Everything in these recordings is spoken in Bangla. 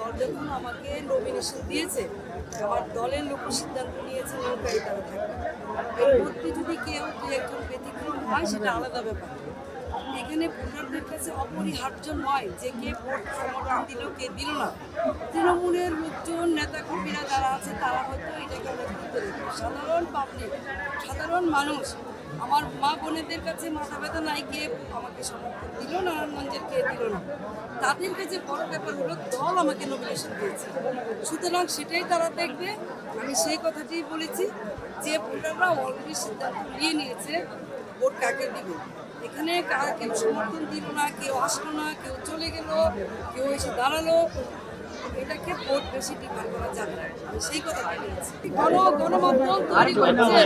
দল যখন আমাকে নমিনেশন দিয়েছে, আমার দলের লোক সিদ্ধান্ত নিয়েছে নৌকায় তারা থাকবে। এর মধ্যে যদি কেউ দু একজন ব্যতিক্রম হয়, সেটা আলাদা ব্যাপার। এখানে ভোটারদের কাছে অপরিহার্য নয় যে কে ভোট সমর্থন দিল, কে দিল না। তৃণমূলের লোকজন, নেতাকর্মীরা যারা আছে, তারা হয়তো এটাকে সাধারণ পাবলিক সাধারণ মানুষ আমার মা বোনেদের কাছে মাথা ব্যথা নাই, কে আমাকে সমর্থন দিল নারায়ণগঞ্জের কে দিল না? তাদের কাছে বড় ব্যাপার হলো, দল আমাকে নমিনেশন দিয়েছে। সুতরাং সেটাই তারা দেখবে। আমি সেই কথাটিই বলেছি যে ভোটাররা অলরেডি সিদ্ধান্ত নিয়ে নিয়েছে, ভোট কাকে দিবে? এখানে কার কেউ সমর্থন দিল না, কেউ আসলো না, কেউ চলে গেল, কেউ এসে দাঁড়াল। এটাকে ভোট বেশি ডিমান্ড করা যাবে না আমি সেই কথা বলেছি গণ গণমাধ্যম তৈরি করছে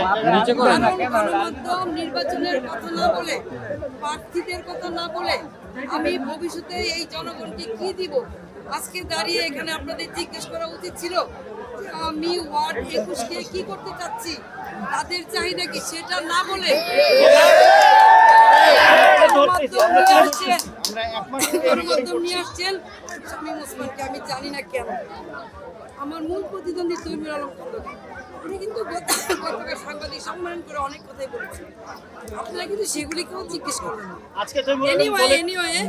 কারণ গণমাধ্যম নির্বাচনের কথা না বলে প্রার্থীদের কথা না বলে আমি ভবিষ্যতে এই জনগণকে কি দিব আজকে দাঁড়িয়ে এখানে আপনাদের জিজ্ঞেস করা উচিত ছিল আমি ওয়ার্ড একুশকে কি করতে চাচ্ছি তাদের চাহিদা কি সেটা না বলে নিয়ে আসছেন শামীম ওসমানকে আমি জানি না কেন। আমার মূল প্রতিদ্বন্দ্বী তৈমুর আলম খন্দকার গতকাল সাংবাদিক সম্মেলন করে অনেক কথাই বলেছেন আপনারা কিন্তু সেগুলিকেও জিজ্ঞেস করবেন না আজকে এনিওয়ে এনিওয়ে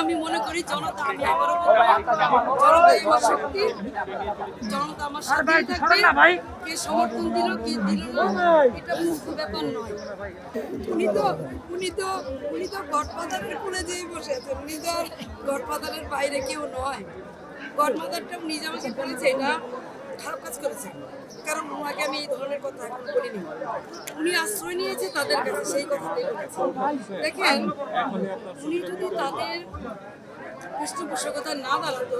আমি মনে করি জনতা আমি আবারও জনতা আমার শক্তি জনতা আমার সাথে থাকবে। কে সমর্থন দিল কে দিল না এটা মুখ্য ব্যাপার নয়। উনি তো উনি তো উনি তো গডফাদারের কোলে যেয়ে বসে আছেন। উনি তো গডফাদারের বাইরে কেউ নয়। গডফাদারটা উনি যে আমাকে বলেছে এটা খারাপ কাজ করেছে কারণ ওনাকে আমি এই ধরনের কথা এখন বলিনি। উনি আশ্রয় নিয়েছে তাদের কাছে সেই কথাটাই বলেছে দেখেন উনি যদি তাদের পৃষ্ঠপোষকতা না দাঁড়াতো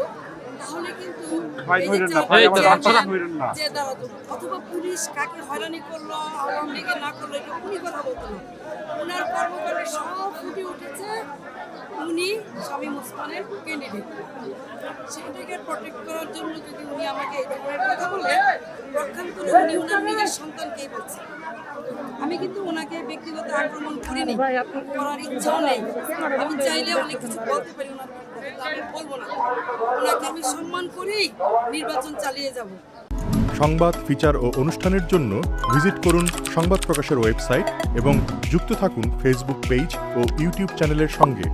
তাহলে কিন্তু যে দাঁড়াতো অথবা পুলিশ কাকে হয়রানি করল আওয়ামী লীগে না করল এটা উনি কথা বলতো না। স্বামী ক্যান্ডিডেট সেটাকে প্রোটেক্ট করার জন্য যদি উনি আমাকে এই ধরনের কথা বলে পক্ষান্তরে উনি ওনার নিজের সন্তানকেই বলছে। আমি কিন্তু ওনাকে ব্যক্তিগত আক্রমণ করিনি, করার ইচ্ছাও নেই। আমি চাইলে অনেক কিছু বলতে পারি আমি বলব না। ওনাকে আমি সম্মান করেই নির্বাচন চালিয়ে যাব। সংবাদ, ফিচার ও অনুষ্ঠানের জন্য ভিজিট করুন সংবাদ প্রকাশের ওয়েবসাইট এবং যুক্ত থাকুন ফেসবুক পেজ ও ইউটিউব চ্যানেলের সঙ্গে।